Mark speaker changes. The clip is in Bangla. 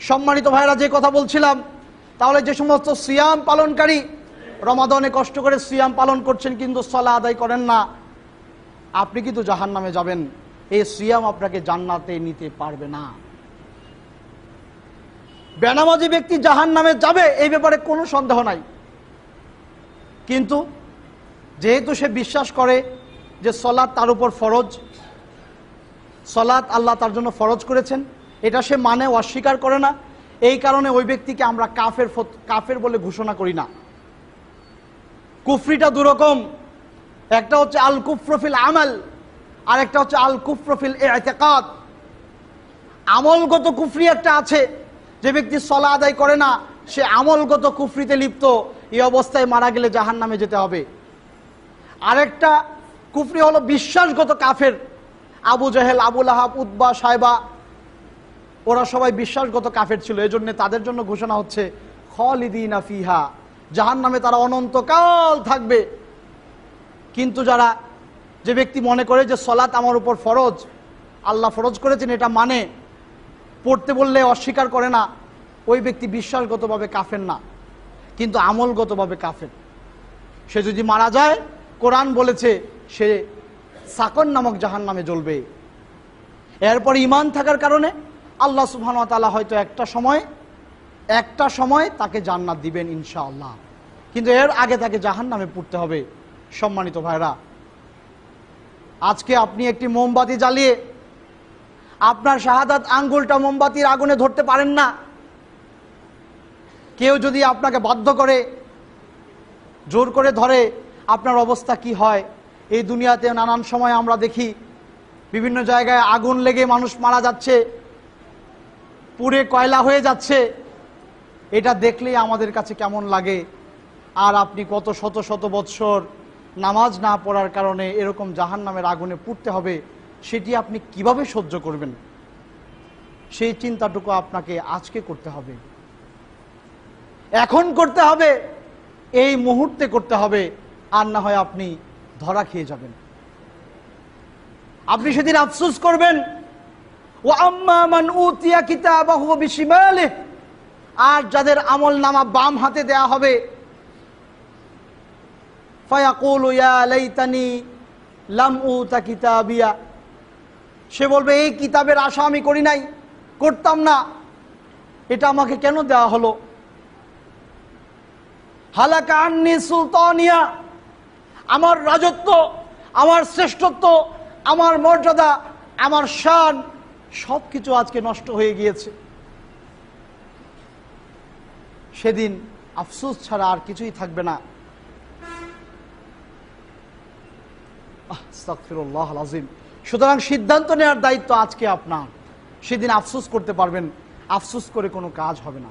Speaker 1: সম্মানিত ভাইরা, যে কথা বলছিলাম, তাহলে যে সমস্ত সিয়াম পালনকারী, রমাদনে কষ্ট করে সিয়াম পালন করছেন, কিন্তু সলা আদায় করেন না। আপনি কিন্তু জাহান নামে যাবেন। এই সিয়াম আপনাকে জান্নাতে নিতে পারবে না। বেনামাজি ব্যক্তি জাহান নামে যাবে, এই ব্যাপারে কোনো সন্দেহ নাই। কিন্তু যেহেতু সে বিশ্বাস করে যে সলাৎ তার উপর ফরজ, সলাৎ আল্লাহ তার জন্য ফরজ করেছেন এটা সে মানে অস্বীকার করে না। এই কারণে ওই ব্যক্তিকে আমরা কাফের কাফের বলে ঘোষণা করি না। কুফরিটা দুরকম। একটা হচ্ছে আল কুফরফিল আমাল আর একটা হচ্ছে আল কুফরফিল এতেকাদ আমলগত কুফরি একটা আছে, যে ব্যক্তি সলা আদায় করে না, সে আমলগত কুফরিতে লিপ্ত, এই অবস্থায় মারা গেলে জাহান নামে যেতে হবে। আরেকটা কুফরি হলো বিশ্বাসগত কাফের, আবু জাহেল আবুল আহাব উদ্বা সাহেবা ওরা সবাই বিশ্বাসগত কাফের ছিল এই এজন্য তাদের জন্য ঘোষণা হচ্ছে, খলিদিনা ফিহা জাহান নামে তারা অনন্তকাল থাকবে। কিন্তু যারা, যে ব্যক্তি মনে করে যে সলাৎ আমার উপর ফরজ, আল্লাহ ফরজ করেছেন, এটা মানে পড়তে বললে অস্বীকার করে না, ওই ব্যক্তি বিশ্বাসগতভাবে কাফের না, কিন্তু আমলগতভাবে কাফের। সে যদি মারা যায়, কোরআন বলেছে, সে সাকন নামক জাহান নামে জ্বলবে। এরপর ইমান থাকার কারণে আল্লাহ সুবহান তাআলা হয়তো একটা সময় একটা সময় তাকে জান্নাত দিবেন ইনশাআল্লাহ। কিন্তু এর আগে তাকে জাহান নামে পড়তে হবে, সম্মানিত ভাইরা আজকে আপনি একটি মোমবাতি জ্বালিয়ে আপনার শাহাদাত আঙ্গুলটা মোমবাতির আগুনে ধরতে পারেন না। কেউ যদি আপনাকে বাধ্য করে, জোর করে ধরে আপনার অবস্থা কি হয়, এই দুনিয়াতে নানান সময় আমরা দেখি, বিভিন্ন জায়গায় আগুন লেগে মানুষ মারা যাচ্ছে পুড়ে কয়লা হয়ে যাচ্ছে। এটা দেখলেই আমাদের কাছে কেমন লাগে। আর আপনি কত শত শত বৎসর নামাজ না পড়ার কারণে এরকম জাহান নামের আগুনে পুড়তে হবে, সেটি আপনি কীভাবে সহ্য করবেন? সেই চিন্তাটুকু আপনাকে আজকে করতে হবে। এখন করতে হবে, এই মুহূর্তে করতে হবে, আর না হয় আপনি ধরা খেয়ে যাবেন। আপনি সেদিন আফসোস করবেন আর যাদের আমল নামা বাম হাতে দেয়া হবে লাম সে বলবে, এই কিতাবের আশা আমি করি নাই, করতাম না। এটা আমাকে কেন দেওয়া হলো? হালাকা আন্নি সুলতানিয়া, আমার রাজত্ব, আমার শ্রেষ্ঠত্ব, আমার মর্যাদা, আমার শান সব কিছু আজকে নষ্ট হয়ে গিয়েছে। সেদিন আফসোস ছাড়া আর কিছুই থাকবে না। সুতরাং সিদ্ধান্ত নেওয়ার দায়িত্ব আজকে আপনার। সেদিন আফসোস করতে পারবেন। আফসোস করে কোনো কাজ হবে না।